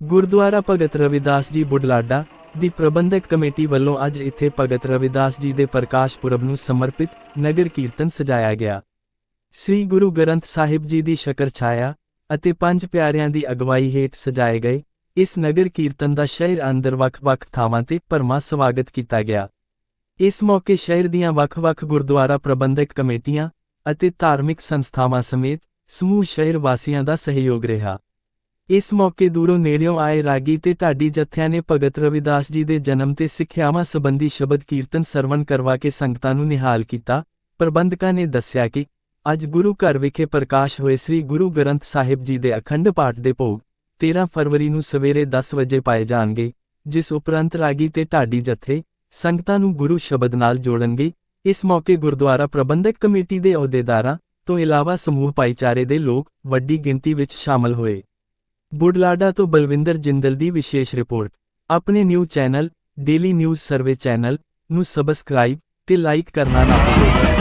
ਗੁਰਦੁਆਰਾ ਭਗਤ ਰਵਿਦਾਸ ਜੀ ਬੁਢਲਾਡਾ ਦੀ ਪ੍ਰਬੰਧਕ committee ਵੱਲੋਂ ਅੱਜ ਇੱਥੇ ਭਗਤ ਰਵਿਦਾਸ ਜੀ ਦੇ ਪ੍ਰਕਾਸ਼ ਪੁਰਬ ਨੂੰ ਸਮਰਪਿਤ ਨਗਰ ਕੀਰਤਨ ਸਜਾਇਆ ਗਿਆ। ਸ੍ਰੀ ਗੁਰੂ ਗ੍ਰੰਥ ਸਾਹਿਬ ਜੀ ਦੀ ਸ਼ਕਰ ਛਾਇਆ ਅਤੇ ਪੰਜ ਪਿਆਰਿਆਂ ਦੀ ਅਗਵਾਈ ਹੇਠ ਸਜਾਏ ਗਏ ਇਸ ਨਗਰ ਕੀਰਤਨ ਦਾ ਸ਼ਹਿਰ ਅੰਦਰ ਵੱਖ-ਵੱਖ ਥਾਵਾਂ ਤੇ ਭਰਮਾ ਸਵਾਗਤ ਕੀਤਾ ਗਿਆ। ਇਸ ਮੌਕੇ ਸ਼ਹਿਰ ਦੀਆਂ ਵੱਖ-ਵੱਖ ਗੁਰਦੁਆਰਾ ਪ੍ਰਬੰਧਕ ਕਮੇਟੀਆਂ ਅਤੇ ਧਾਰਮਿਕ ਸੰਸਥਾਵਾਂ ਸਮੇਤ ਸਮੂਹ ਸ਼ਹਿਰ ਵਾਸੀਆਂ ਦਾ ਸਹਿਯੋਗ ਰਿਹਾ। ਇਸ ਮੌਕੇ ਦੂਰੋਂ ਨੇੜਿਓਂ ਆਏ ਰਾਗੀ ਤੇ ਢਾਡੀ ਜਥਿਆਂ ਨੇ ਭਗਤ ਰਵਿਦਾਸ ਜੀ ਦੇ ਜਨਮ ਤੇ ਸਿੱਖਿਆਵਾਂ ਸੰਬੰਧੀ ਸ਼ਬਦ ਕੀਰਤਨ ਸਰਵਣ ਕਰਵਾ ਕੇ ਸੰਗਤਾਂ ਨੂੰ ਨਿਹਾਲ ਕੀਤਾ। ਪ੍ਰਬੰਧਕਾਂ ਨੇ ਦੱਸਿਆ ਕਿ ਅੱਜ ਗੁਰੂ ਘਰ ਵਿਖੇ ਪ੍ਰਕਾਸ਼ ਹੋਏ ਸ੍ਰੀ ਗੁਰੂ ਗ੍ਰੰਥ ਸਾਹਿਬ ਜੀ ਦੇ ਅਖੰਡ ਪਾਠ ਦੇ ਭੋਗ 13 ਫਰਵਰੀ ਨੂੰ ਸਵੇਰੇ 10 ਵਜੇ ਪਾਏ ਜਾਣਗੇ, ਜਿਸ ਉਪਰੰਤ ਰਾਗੀ ਤੇ ਢਾਡੀ ਜਥੇ ਸੰਗਤਾਂ ਨੂੰ ਗੁਰੂ ਸ਼ਬਦ ਨਾਲ ਜੋੜਨਗੇ। ਇਸ ਮੌਕੇ ਗੁਰਦੁਆਰਾ ਪ੍ਰਬੰਧਕ ਕਮੇਟੀ ਦੇ ਅਹੁਦੇਦਾਰਾਂ ਤੋਂ ਇਲਾਵਾ ਸਮੂਹ ਭਾਈਚਾਰੇ ਦੇ ਲੋਕ ਵੱਡੀ ਗਿਣਤੀ ਵਿੱਚ ਸ਼ਾਮਲ ਹੋਏ। ਬੁਢਲਾਡਾ ਤੋਂ ਬਲਵਿੰਦਰ ਜਿੰਦਲ ਦੀ ਵਿਸ਼ੇਸ਼ ਰਿਪੋਰਟ। ਆਪਣੇ new channel daily news survey channel ਨੂੰ ਸਬਸਕ੍ਰਾਈਬ ਤੇ ਲਾਈਕ ਕਰਨਾ ਨਾ ਭੁੱਲੋ।